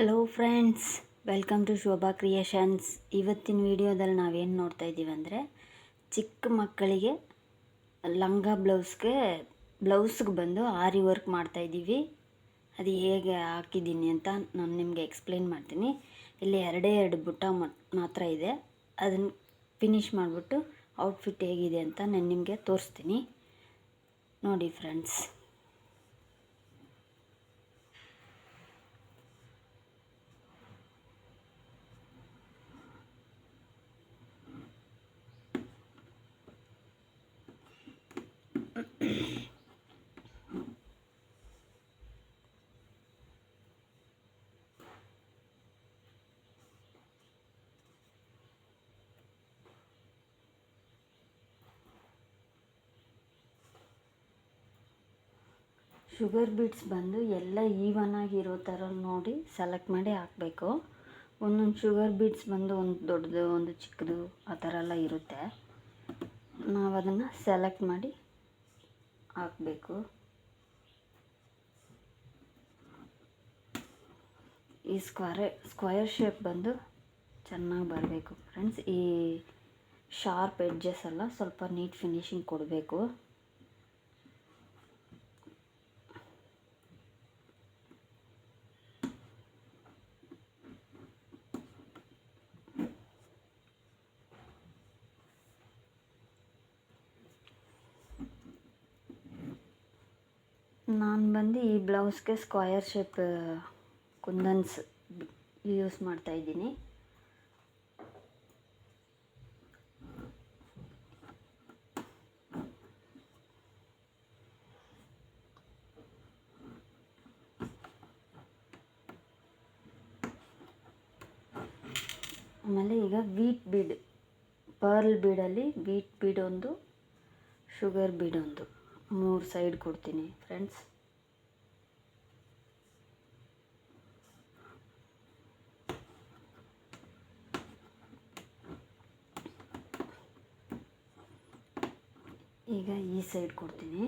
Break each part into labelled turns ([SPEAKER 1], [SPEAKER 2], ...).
[SPEAKER 1] Hello friends welcome to Shobha creations ಇವತ್ತಿನ ವಿಡಿಯೋದಲ್ಲಿ ನಾವೇನು ನೋಡ್ತಾ ಇದ್ದೀವಿ ಅಂದರೆ ಚಿಕ್ಕ ಮಕ್ಕಳಿಗೆ ಲಂಗ ಬ್ಲೌಸ್ಗೆ ಬ್ಲೌಸ್ಗೆ ಬಂದು ಆರಿ ವರ್ಕ್ ಮಾಡ್ತಾ ಇದ್ದೀವಿ. ಅದು ಹೇಗೆ ಹಾಕಿದ್ದೀನಿ ಅಂತ ನಾನು ನಿಮಗೆ ಎಕ್ಸ್ಪ್ಲೇನ್ ಮಾಡ್ತೀನಿ. ಇಲ್ಲಿ ಎರಡೇ ಎರಡು ಬುಟ್ಟ ಮಾತ್ರ ಇದೆ. ಅದನ್ನು ಫಿನಿಶ್ ಮಾಡಿಬಿಟ್ಟು ಔಟ್ಫಿಟ್ ಹೇಗಿದೆ ಅಂತ ನಾನು ನಿಮಗೆ ತೋರಿಸ್ತೀನಿ. ನೋಡಿ ಫ್ರೆಂಡ್ಸ್ ಶುಗರ್ ಬೀಟ್ಸ್ ಬಂದು ಎಲ್ಲ ಈವನ್ ಆಗಿರೋ ಥರ ನೋಡಿ ಸೆಲೆಕ್ಟ್ ಮಾಡಿ ಹಾಕಬೇಕು. ಒಂದೊಂದು ಶುಗರ್ ಬೀಟ್ಸ್ ಬಂದು ಒಂದು ದೊಡ್ಡದು, ಒಂದು ಚಿಕ್ಕದು ಆ ಥರ ಎಲ್ಲ ಇರುತ್ತೆ. ನಾವು ಅದನ್ನು ಸೆಲೆಕ್ಟ್ ಮಾಡಿ ಹಾಕಬೇಕು. ಈ ಸ್ಕ್ವರೆ, ಸ್ಕ್ವಯರ್ ಶೇಪ್ ಬಂದು ಚೆನ್ನಾಗಿ ಬರಬೇಕು. ಫ್ರೆಂಡ್ಸ್, ಈ ಶಾರ್ಪ್ ಎಡ್ಜಸ್ ಎಲ್ಲ ಸ್ವಲ್ಪ ನೀಟ್ ಫಿನಿಶಿಂಗ್ ಕೊಡಬೇಕು. ನಾನು ಬಂದು ಈ ಬ್ಲೌಸ್ಗೆ ಸ್ಕ್ವಯರ್ ಶೇಪ್ ಕುಂದನ್ಸ್ ಯೂಸ್ ಮಾಡ್ತಾ ಇದ್ದೀನಿ. ಆಮೇಲೆ ಈಗ ವೀಟ್ ಬೀಡ್ ಪರ್ಲ್ ಬೀಡಲ್ಲಿ ವೀಟ್ ಬೀಡ್ ಒಂದು ಶುಗರ್ ಬೀಡ್ ಒಂದು. ಮೂರು ಸೈಡ್ ಕೊಡ್ತೀನಿ ಫ್ರೆಂಡ್ಸ್ ಈಗ ಈ ಸೈಡ್ ಕೊಡ್ತೀನಿ.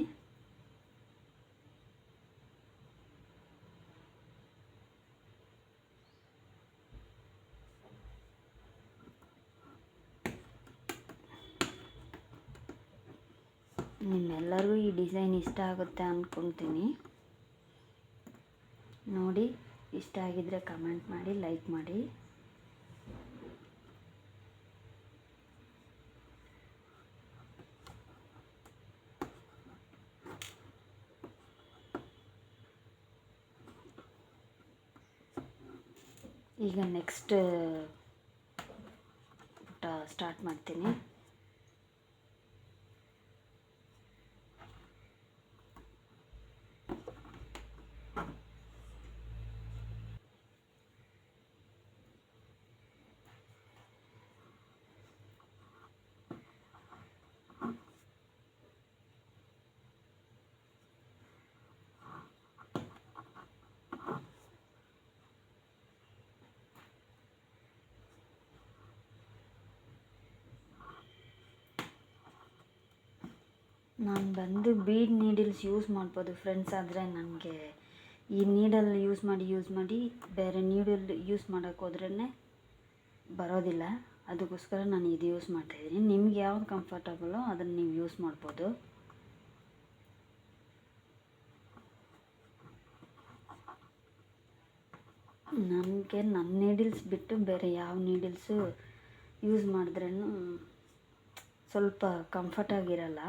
[SPEAKER 1] ನಿಮ್ಮೆಲ್ಲರಿಗೂ ಈ ಡಿಸೈನ್ ಇಷ್ಟ ಆಗುತ್ತೆ ಅಂದ್ಕೊತೀನಿ ನೋಡಿ, ಇಷ್ಟ ಆಗಿದ್ದರೆ ಕಮೆಂಟ್ ಮಾಡಿ, ಲೈಕ್ ಮಾಡಿ. ಈಗ ನೆಕ್ಸ್ಟ್ ಊಟ ಸ್ಟಾರ್ಟ್ ಮಾಡ್ತೀನಿ. ನಾನು ಬಂದು ಬೀಡ್ ನೀಡಲ್ಸ್ ಯೂಸ್ ಮಾಡ್ಬೋದು ಫ್ರೆಂಡ್ಸ್ ಆದರೆ ನನಗೆ ಈ ನೀಡಲ್ ಯೂಸ್ ಮಾಡಿ ಯೂಸ್ ಮಾಡಿ, ಬೇರೆ ನೀಡಲ್ ಯೂಸ್ ಮಾಡೋಕ್ಕೆ ಹೋದ್ರೇ ಬರೋದಿಲ್ಲ. ಅದಕ್ಕೋಸ್ಕರ ನಾನು ಇದು ಯೂಸ್ ಮಾಡ್ತಾಯಿದ್ದೀನಿ ನಿಮ್ಗೆ ಯಾವ್ದು ಕಂಫರ್ಟಬಲೋ ಅದನ್ನು ನೀವು ಯೂಸ್ ಮಾಡ್ಬೋದು. ನನಗೆ ನನ್ನ ನೀಡಲ್ಸ್ ಬಿಟ್ಟು ಬೇರೆ ಯಾವ ನೀಡಲ್ಸು ಯೂಸ್ ಮಾಡಿದ್ರೂ ಸ್ವಲ್ಪ ಕಂಫರ್ಟಾಗಿರಲ್ಲ